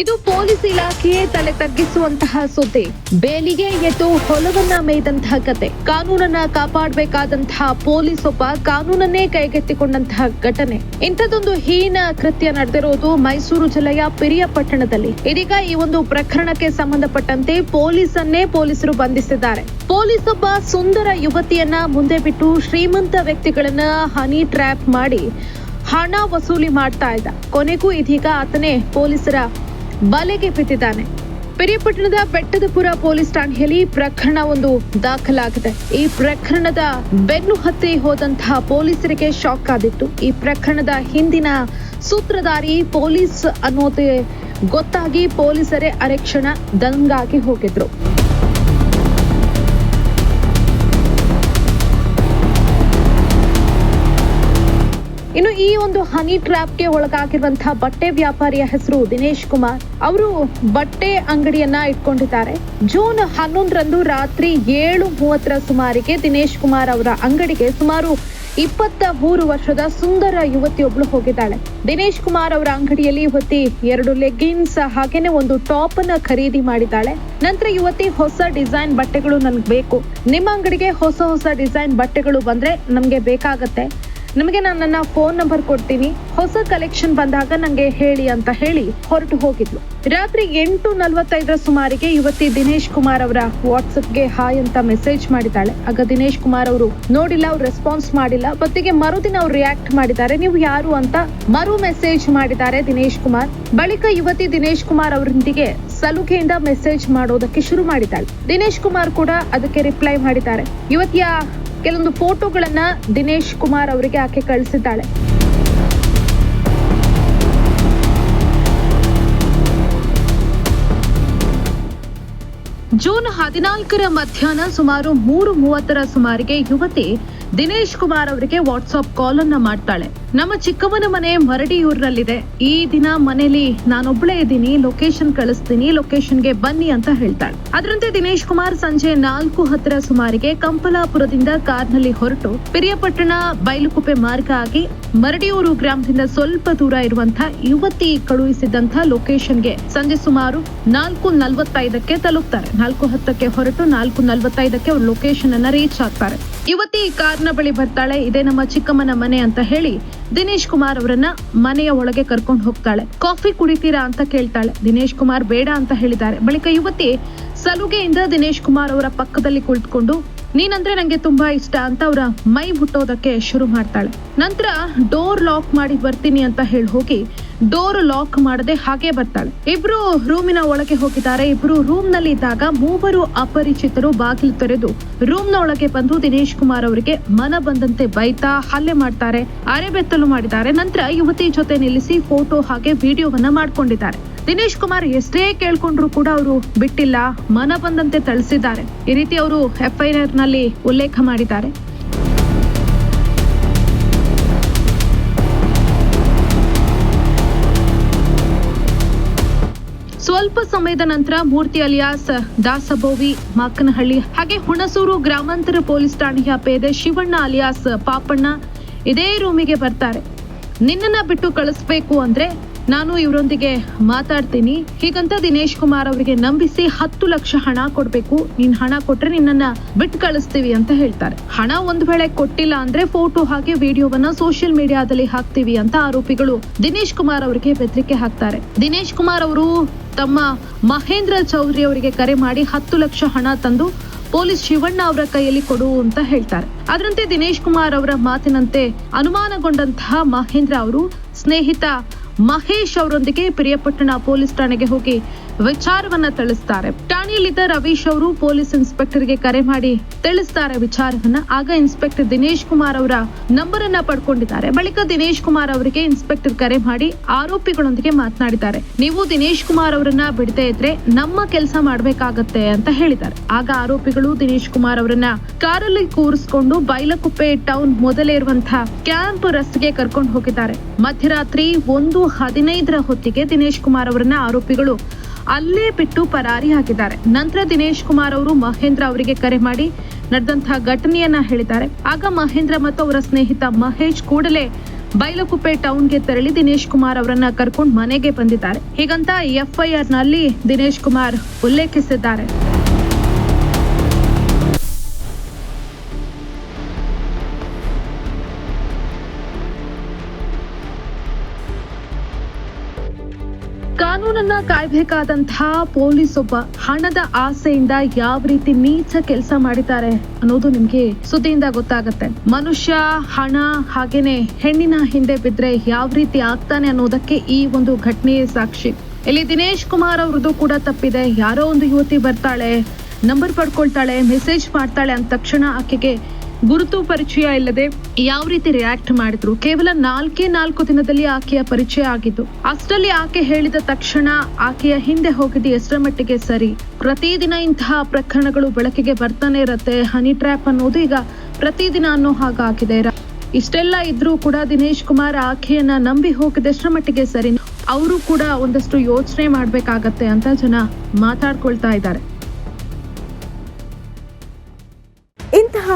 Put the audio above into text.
ಇದು ಪೊಲೀಸ್ ಇಲಾಖೆಯೇ ತಲೆ ತಗ್ಗಿಸುವಂತಹ ಸುದ್ದಿ. ಬೇಲಿಗೆ ಎದ್ದು ಹೊಲವನ್ನ ಮೇಯ್ದಂತಹ ಕತೆ. ಕಾನೂನನ್ನ ಕಾಪಾಡಬೇಕಾದಂತಹ ಪೊಲೀಸ್ ಒಬ್ಬ ಕಾನೂನನ್ನೇ ಕೈಗೆತ್ತಿಕೊಂಡಂತಹ ಘಟನೆ. ಇಂಥದ್ದೊಂದು ಹೀನ ಕೃತ್ಯ ನಡೆದಿರುವುದು ಮೈಸೂರು ಜಿಲ್ಲೆಯ ಪಿರಿಯಪಟ್ಟಣದಲ್ಲಿ ಇದೀಗ ಈ ಒಂದು ಪ್ರಕರಣಕ್ಕೆ ಸಂಬಂಧಪಟ್ಟಂತೆ ಪೊಲೀಸನ್ನೇ ಪೊಲೀಸರು ಬಂಧಿಸಿದ್ದಾರೆ. ಪೊಲೀಸ್ ಒಬ್ಬ ಸುಂದರ ಯುವತಿಯನ್ನ ಮುಂದೆ ಬಿಟ್ಟು ಶ್ರೀಮಂತ ವ್ಯಕ್ತಿಗಳನ್ನ ಹನಿ ಟ್ರ್ಯಾಪ್ ಮಾಡಿ ಹಣ ವಸೂಲಿ ಮಾಡ್ತಾ ಇದ್ದ. ಕೊನೆಗೂ ಇದೀಗ ಆತನೇ ಪೊಲೀಸರ ಬಲೆಗೆ ಬಿದ್ದಿದ್ದಾನೆ. ಪಿರಿಯಪಟ್ಟಣದ ಬೆಟ್ಟದಪುರ ಪೊಲೀಸ್ ಠಾಣೆಯಲ್ಲಿ ಪ್ರಕರಣ ಒಂದು ದಾಖಲಾಗಿದೆ. ಈ ಪ್ರಕರಣದ ಬೆನ್ನು ಹತ್ತಿ ಹೋದಂತಹ ಪೊಲೀಸರಿಗೆ ಶಾಕ್ ಆದಿತ್ತು ಈ ಪ್ರಕರಣದ ಹಿಂದಿನ ಸೂತ್ರಧಾರಿ ಪೊಲೀಸ್ ಅನ್ನೋದೇ ಗೊತ್ತಾಗಿ ಪೊಲೀಸರೇ ಅರೆಕ್ಷಣ ದಂಗಾಗಿ ಹೋಗಿದ್ರು. ಹನಿ ಟ್ರ್ಯಾಪ್ಗೆ ಒಳಗಾಗಿರುವಂತಹ ಬಟ್ಟೆ ವ್ಯಾಪಾರಿಯ ಹೆಸರು ದಿನೇಶ್ ಕುಮಾರ್. ಅವರು ಬಟ್ಟೆ ಅಂಗಡಿಯನ್ನ ಇಟ್ಕೊಂಡಿದ್ದಾರೆ. ಜೂನ್ ಹನ್ನೊಂದರಂದು ರಾತ್ರಿ ಏಳು ಮೂವತ್ತರ ಸುಮಾರಿಗೆ ದಿನೇಶ್ ಕುಮಾರ್ ಅವರ ಅಂಗಡಿಗೆ ಸುಮಾರು ಇಪ್ಪತ್ತ ಮೂರು ವರ್ಷದ ಸುಂದರ ಯುವತಿಯೊಬ್ಳು ಹೋಗಿದ್ದಾಳೆ. ದಿನೇಶ್ ಕುಮಾರ್ ಅವರ ಅಂಗಡಿಯಲ್ಲಿ ಯುವತಿ ಎರಡು ಲೆಗ್ಗಿನ್ಸ್ ಹಾಗೇನೆ ಒಂದು ಟಾಪ್ ಅನ್ನ ಖರೀದಿ ಮಾಡಿದ್ದಾಳೆ. ನಂತರ ಯುವತಿ ಹೊಸ ಡಿಸೈನ್ ಬಟ್ಟೆಗಳು ನನ್ಗೆ ಬೇಕು. ನಿಮ್ಮ ಅಂಗಡಿಗೆ ಹೊಸ ಹೊಸ ಡಿಸೈನ್ ಬಟ್ಟೆಗಳು ಬಂದ್ರೆ ನಮ್ಗೆ ಬೇಕಾಗತ್ತೆ. ನಿಮಗೆ ನಾನು ನನ್ನ ಫೋನ್ ನಂಬರ್ ಕೊಡ್ತೀನಿ. ಹೊಸ ಕಲೆಕ್ಷನ್ ಬಂದಾಗ ನಂಗೆ ಹೇಳಿ ಅಂತ ಹೇಳಿ ಹೊರಟು ಹೋಗಿದ್ಲು. ರಾತ್ರಿ ಎಂಟು ನಲವತ್ತೈದರ ಸುಮಾರಿಗೆ ಯುವತಿ ದಿನೇಶ್ ಕುಮಾರ್ ಅವರ ವಾಟ್ಸಪ್ಗೆ ಹಾಯ್ ಅಂತ ಮೆಸೇಜ್ ಮಾಡಿದ್ದಾಳೆ. ಆಗ ದಿನೇಶ್ ಕುಮಾರ್ ಅವರು, ನೋಡಿಲ್ಲ, ಅವ್ರು ರೆಸ್ಪಾನ್ಸ್ ಮಾಡಿಲ್ಲ. ಬತ್ತಿಗೆ ಮರುದಿನ ಅವ್ರು ರಿಯಾಕ್ಟ್ ಮಾಡಿದ್ದಾರೆ. ನೀವು ಯಾರು ಅಂತ ಮರು ಮೆಸೇಜ್ ಮಾಡಿದ್ದಾರೆ ದಿನೇಶ್ ಕುಮಾರ್. ಬಳಿಕ ಯುವತಿ ದಿನೇಶ್ ಕುಮಾರ್ ಅವರೊಂದಿಗೆ ಸಲುಗೆಯಿಂದ ಮೆಸೇಜ್ ಮಾಡೋದಕ್ಕೆ ಶುರು ಮಾಡಿದ್ದಾಳೆ. ದಿನೇಶ್ ಕುಮಾರ್ ಕೂಡ ಅದಕ್ಕೆ ರಿಪ್ಲೈ ಮಾಡಿದ್ದಾರೆ. ಯುವತಿಯ ಕೆಲವೊಂದು ಫೋಟೋಗಳನ್ನ ದಿನೇಶ್ ಕುಮಾರ್ ಅವರಿಗೆ ಆಕೆ ಕಳಿಸಿದ್ದಾಳೆ. ಜೂನ್ ಹದಿನಾಲ್ಕರ ಮಧ್ಯಾಹ್ನ ಸುಮಾರು ಮೂರು ಮೂವತ್ತರ ಸುಮಾರಿಗೆ ಯುವತಿ ದಿನೇಶ್ ಕುಮಾರ್ ಅವರಿಗೆ ವಾಟ್ಸಾಪ್ ಕಾಲ್ ಅನ್ನ ಮಾಡ್ತಾಳೆ. ನಮ್ಮ ಚಿಕ್ಕಮ್ಮನ ಮನೆ ಮರಡಿಯೂರಿನಲ್ಲಿದೆ ಈ ದಿನ ಮನೇಲಿ ನಾನೊಬ್ಳೇ ಇದ್ದೀನಿ ಲೊಕೇಶನ್ ಕಳಿಸ್ತೀನಿ ಲೊಕೇಶನ್ಗೆ ಬನ್ನಿ ಅಂತ ಹೇಳ್ತಾಳೆ. ಅದರಂತೆ ದಿನೇಶ್ ಕುಮಾರ್ ಸಂಜೆ ನಾಲ್ಕು ಹತ್ತರ ಸುಮಾರಿಗೆ ಕಂಪಲಾಪುರದಿಂದ ಕಾರ್ನಲ್ಲಿ ಹೊರಟು ಪಿರಿಯಪಟ್ಟಣ ಬೈಲುಕುಪ್ಪೆ ಮಾರ್ಗ ಆಗಿ ಮರಡಿಯೂರು ಗ್ರಾಮದಿಂದ ಸ್ವಲ್ಪ ದೂರ ಇರುವಂತಹ ಯುವತಿ ಕಳುಹಿಸಿದಂತಹ ಲೊಕೇಶನ್ಗೆ ಸಂಜೆ ಸುಮಾರು ನಾಲ್ಕು ನಲ್ವತ್ತೈದಕ್ಕೆ ತಲುಪ್ತಾರೆ. ನಾಲ್ಕು ಹತ್ತಕ್ಕೆ ಹೊರಟು ನಾಲ್ಕು ನಲ್ವತ್ತೈದಕ್ಕೆ ಅವ್ರ ಲೊಕೇಶನ್ ಅನ್ನ ರೀಚ್ ಆಗ್ತಾರೆ. ಯುವತಿ ಕಾರ್ನ ಬಳಿ ಬರ್ತಾಳೆ, ಇದೇ ನಮ್ಮ ಚಿಕ್ಕಮ್ಮನ ಮನೆ ಅಂತ ಹೇಳಿ ದಿನೇಶ್ ಕುಮಾರ್ ಅವರನ್ನ ಮನೆಯ ಒಳಗೆ ಕರ್ಕೊಂಡು ಹೋಗ್ತಾಳೆ. ಕಾಫಿ ಕುಡಿತೀರಾ ಅಂತ ಕೇಳ್ತಾಳೆ. ದಿನೇಶ್ ಕುಮಾರ್ ಬೇಡ ಅಂತ ಹೇಳಿದ್ದಾರೆ. ಬಳಿಕ ಯುವತಿ ಸಲುಗೆಯಿಂದ ದಿನೇಶ್ ಕುಮಾರ್ ಅವರ ಪಕ್ಕದಲ್ಲಿ ಕುಳಿತುಕೊಂಡು, ನೀನಂದ್ರೆ ನಂಗೆ ತುಂಬಾ ಇಷ್ಟ ಅಂತ ಅವರ ಮೈ ಮುಟ್ಟೋದಕ್ಕೆ ಶುರು ಮಾಡ್ತಾಳೆ. ನಂತರ ಡೋರ್ ಲಾಕ್ ಮಾಡಿ ಬರ್ತೀನಿ ಅಂತ ಹೇಳಿ ಹೋಗಿ ಡೋರ್ ಲಾಕ್ ಮಾಡದೆ ಹಾಗೆ ಬರ್ತಾಳೆ. ಇಬ್ರು ರೂಮಿನ ಒಳಗೆ ಹೋಗಿದ್ದಾರೆ. ಇಬ್ರು ರೂಮ್ನಲ್ಲಿ ಇದ್ದಾಗ ಮೂವರು ಅಪರಿಚಿತರು ಬಾಗಿಲು ತೆರೆದು ರೂಮ್ನ ಒಳಗೆ ಬಂದು ದಿನೇಶ್ ಕುಮಾರ್ ಅವರಿಗೆ ಮನ ಬಂದಂತೆ ಬೈತಾ ಹಲ್ಲೆ ಮಾಡ್ತಾರೆ, ಅರೆಬೆತ್ತಲು ಮಾಡಿದ್ದಾರೆ. ನಂತರ ಯುವತಿ ಜೊತೆ ನಿಲ್ಲಿಸಿ ಫೋಟೋ ಹಾಗೆ ವಿಡಿಯೋವನ್ನ ಮಾಡ್ಕೊಂಡಿದ್ದಾರೆ. ದಿನೇಶ್ ಕುಮಾರ್ ಎಷ್ಟೇ ಕೇಳ್ಕೊಂಡ್ರು ಕೂಡ ಅವರು ಬಿಟ್ಟಿಲ್ಲ, ಮನ ಬಂದಂತೆ ತಳಿಸಿದ್ದಾರೆ ಈ ರೀತಿ ಅವರು ಎಫ್ಐಆರ್ನಲ್ಲಿ ಉಲ್ಲೇಖ ಮಾಡಿದ್ದಾರೆ. ಸ್ವಲ್ಪ ಸಮಯದ ನಂತರ ಮೂರ್ತಿ ಅಲಿಯಾಸ್, ದಾಸಬೋವಿ, ಮಾಕನಹಳ್ಳಿ ಹಾಗೆ ಹುಣಸೂರು ಗ್ರಾಮಾಂತರ ಪೊಲೀಸ್ ಠಾಣೆಯ ಪೇದೆ ಶಿವಣ್ಣ ಅಲಿಯಾಸ್ ಪಾಪಣ್ಣ ಇದೇ ರೂಮಿಗೆ ಬರ್ತಾರೆ. ನಿನ್ನನ್ನ ಬಿಟ್ಟು ಕಳಿಸ್ಬೇಕು ಅಂದ್ರೆ ನಾನು ಇವರೊಂದಿಗೆ ಮಾತಾಡ್ತೀನಿ. ಹೀಗಂತ ದಿನೇಶ್ ಕುಮಾರ್ ಅವರಿಗೆ ನಂಬಿಸಿ ಹತ್ತು ಲಕ್ಷ ಹಣ ಕೊಡ್ಬೇಕು. ನೀನ್ ಹಣ ಕೊಟ್ರೆ ನಿನ್ನನ್ನ ಬಿಟ್ಟು ಕಳಿಸ್ತೀವಿ ಅಂತ ಹೇಳ್ತಾರೆ. ಹಣ ಒಂದ್ ವೇಳೆ ಕೊಟ್ಟಿಲ್ಲ ಅಂದ್ರೆ ಫೋಟೋ ಹಾಗೆ ವಿಡಿಯೋವನ್ನ ಸೋಷಿಯಲ್ ಮೀಡಿಯಾದಲ್ಲಿ ಹಾಕ್ತೀವಿ ಅಂತ ಆರೋಪಿಗಳು ದಿನೇಶ್ ಕುಮಾರ್ ಅವರಿಗೆ ಬೆದರಿಕೆ ಹಾಕ್ತಾರೆ. ದಿನೇಶ್ ಕುಮಾರ್ ಅವರು ತಮ್ಮ ಮಹೇಂದ್ರ ಚೌಧರಿ ಅವರಿಗೆ ಕರೆ ಮಾಡಿ ಹತ್ತು ಲಕ್ಷ ಹಣ ತಂದು ಪೊಲೀಸ್ ಶಿವಣ್ಣ ಅವರ ಕೈಯಲ್ಲಿ ಕೊಡು ಅಂತ ಹೇಳ್ತಾರೆ. ಅದರಂತೆ ದಿನೇಶ್ ಕುಮಾರ್ ಅವರ ಮಾತಿನಂತೆ ಅನುಮಾನಗೊಂಡಂತಹ ಮಹೇಂದ್ರ ಅವರು ಸ್ನೇಹಿತ ಮಹೇಶ್ ಅವರೊಂದಿಗೆ ಪಿರಿಯಪಟ್ಟಣ ಪೊಲೀಸ್ ಠಾಣೆಗೆ ಹೋಗಿ ವಿಚಾರವನ್ನ ತಿಳಿಸ್ತಾರೆ. ಠಾಣೆಯಲ್ಲಿದ್ದ ರವೀಶ್ ಅವರು ಪೊಲೀಸ್ ಇನ್ಸ್ಪೆಕ್ಟರ್ಗೆ ಕರೆ ಮಾಡಿ ತಿಳಿಸ್ತಾರೆ ವಿಚಾರವನ್ನ. ಆಗ ಇನ್ಸ್ಪೆಕ್ಟರ್ ದಿನೇಶ್ ಕುಮಾರ್ ಅವರ ನಂಬರ್ ಅನ್ನ ಪಡ್ಕೊಂಡಿದ್ದಾರೆ. ಬಳಿಕ ದಿನೇಶ್ ಕುಮಾರ್ ಅವರಿಗೆ ಇನ್ಸ್ಪೆಕ್ಟರ್ ಕರೆ ಮಾಡಿ ಆರೋಪಿಗಳೊಂದಿಗೆ ಮಾತನಾಡಿದ್ದಾರೆ. ನೀವು ದಿನೇಶ್ ಕುಮಾರ್ ಅವರನ್ನ ಬಿಡದೇ ಇದ್ರೆ ನಮ್ಮ ಕೆಲಸ ಮಾಡಬೇಕಾಗತ್ತೆ ಅಂತ ಹೇಳಿದ್ದಾರೆ. ಆಗ ಆರೋಪಿಗಳು ದಿನೇಶ್ ಕುಮಾರ್ ಅವರನ್ನ ಕಾರಲ್ಲಿ ಕೂರಿಸಿಕೊಂಡು ಬೈಲಕುಪ್ಪೆ ಟೌನ್ ಮೊದಲೇ ಇರುವಂತಹ ಕ್ಯಾಂಪ್ ರಸ್ತೆಗೆ ಕರ್ಕೊಂಡು ಹೋಗಿದ್ದಾರೆ. ಮಧ್ಯರಾತ್ರಿ ಒಂದು ಹದಿನೈದರ ಹೊತ್ತಿಗೆ ದಿನೇಶ್ ಕುಮಾರ್ ಅವರನ್ನ ಆರೋಪಿಗಳು ಅಲ್ಲೇ ಬಿಟ್ಟು ಪರಾರಿ ಹಾಕಿದ್ದಾರೆ. ನಂತರ ದಿನೇಶ್ ಕುಮಾರ್ ಅವರು ಮಹೇಂದ್ರ ಅವರಿಗೆ ಕರೆ ಮಾಡಿ ನಡೆದಂತಹ ಘಟನೆಯನ್ನ ಹೇಳಿದ್ದಾರೆ. ಆಗ ಮಹೇಂದ್ರ ಮತ್ತು ಅವರ ಸ್ನೇಹಿತ ಮಹೇಶ್ ಕೂಡಲೇ ಬೈಲಕುಪ್ಪೆ ಟೌನ್ಗೆ ತೆರಳಿ ದಿನೇಶ್ ಕುಮಾರ್ ಅವರನ್ನ ಕರ್ಕೊಂಡು ಮನೆಗೆ ಬಂದಿದ್ದಾರೆ. ಹೀಗಂತ ಎಫ್ಐಆರ್ನಲ್ಲಿ ದಿನೇಶ್ ಕುಮಾರ್ ಉಲ್ಲೇಖಿಸಿದ್ದಾರೆ. ಕಾನೂನನ್ನ ಕಾಯ್ಬೇಕಾದಂತಹ ಪೊಲೀಸ್ ಒಬ್ಬ ಹಣದ ಆಸೆಯಿಂದ ಯಾವ ರೀತಿ ನೀಚ ಕೆಲಸ ಮಾಡಿದ್ದಾರೆ ಅನ್ನೋದು ನಿಮ್ಗೆ ಸುದ್ದಿಯಿಂದ ಗೊತ್ತಾಗತ್ತೆ. ಮನುಷ್ಯ, ಹಣ ಹಾಗೇನೆ ಹೆಣ್ಣಿನ ಹಿಂದೆ ಬಿದ್ರೆ ಯಾವ ರೀತಿ ಆಗ್ತಾನೆ ಅನ್ನೋದಕ್ಕೆ ಈ ಒಂದು ಘಟನೆಯೇ ಸಾಕ್ಷಿ. ಇಲ್ಲಿ ದಿನೇಶ್ ಕುಮಾರ್ ಅವ್ರದ್ದು ಕೂಡ ತಪ್ಪಿದೆ. ಯಾರೋ ಒಂದು ಯುವತಿ ಬರ್ತಾಳೆ, ನಂಬರ್ ಪಡ್ಕೊಳ್ತಾಳೆ, ಮೆಸೇಜ್ ಮಾಡ್ತಾಳೆ ಅಂದ ತಕ್ಷಣ ಆಕೆಗೆ ಗುರುತು ಪರಿಚಯ ಇಲ್ಲದೆ ಯಾವ ರೀತಿ ರಿಯಾಕ್ಟ್ ಮಾಡಿದ್ರು? ಕೇವಲ ನಾಲ್ಕೇ ನಾಲ್ಕು ದಿನದಲ್ಲಿ ಆಕೆಯ ಪರಿಚಯ ಆಗಿದ್ದು, ಅಷ್ಟರಲ್ಲಿ ಆಕೆ ಹೇಳಿದ ತಕ್ಷಣ ಆಕೆಯ ಹಿಂದೆ ಹೋಗಿದ್ದು ಎಷ್ಟರ ಮಟ್ಟಿಗೆ ಸರಿ? ಪ್ರತಿದಿನ ಇಂತಹ ಪ್ರಕರಣಗಳು ಬೆಳಕಿಗೆ ಬರ್ತಾನೆ ಇರತ್ತೆ. ಹನಿ ಟ್ರ್ಯಾಪ್ ಅನ್ನೋದು ಈಗ ಪ್ರತಿದಿನ ಅನ್ನೋ ಹಾಗಾಗಿದೆ ಇಷ್ಟೆಲ್ಲ ಇದ್ರೂ ಕೂಡ ದಿನೇಶ್ ಕುಮಾರ್ ಆಕೆಯನ್ನ ನಂಬಿ ಹೋಗಿದೆಷ್ಟರ ಮಟ್ಟಿಗೆ ಸರಿ? ಅವರು ಕೂಡ ಒಂದಷ್ಟು ಯೋಚನೆ ಮಾಡ್ಬೇಕಾಗತ್ತೆ ಅಂತ ಜನ ಮಾತಾಡ್ಕೊಳ್ತಾ ಇದ್ದಾರೆ.